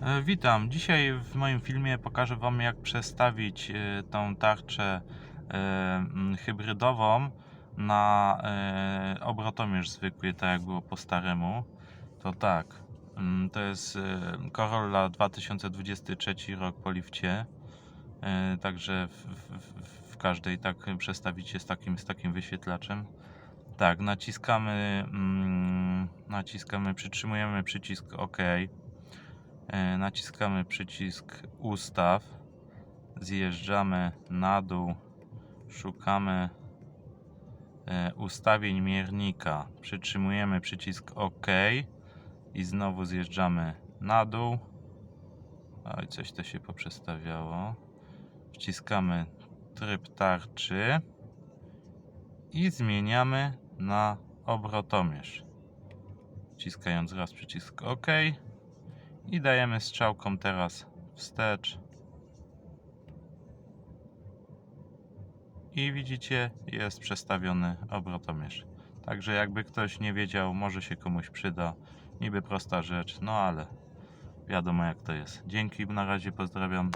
E, Witam. Dzisiaj w moim filmie pokażę Wam jak przestawić e, tą tarczę e, hybrydową na obrotomierz zwykły, tak jak było po staremu. To tak, to jest Corolla 2023 rok po lifcie. Także w, w, w każdej tak przestawicie z takim, z takim wyświetlaczem. Tak, naciskamy, naciskamy, przytrzymujemy przycisk OK. E, naciskamy przycisk ustaw, zjeżdżamy na dół, szukamy e, ustawień miernika, przytrzymujemy przycisk OK i znowu zjeżdżamy na dół. Oj, coś to się poprzestawiało. Wciskamy tryb tarczy i zmieniamy na obrotomierz. Wciskając raz przycisk OK i dajemy strzałką teraz wstecz. I widzicie, jest przestawiony obrotomierz. Także jakby ktoś nie wiedział, może się komuś przyda. Niby prosta rzecz, no ale wiadomo jak to jest. Dzięki, na razie pozdrawiam.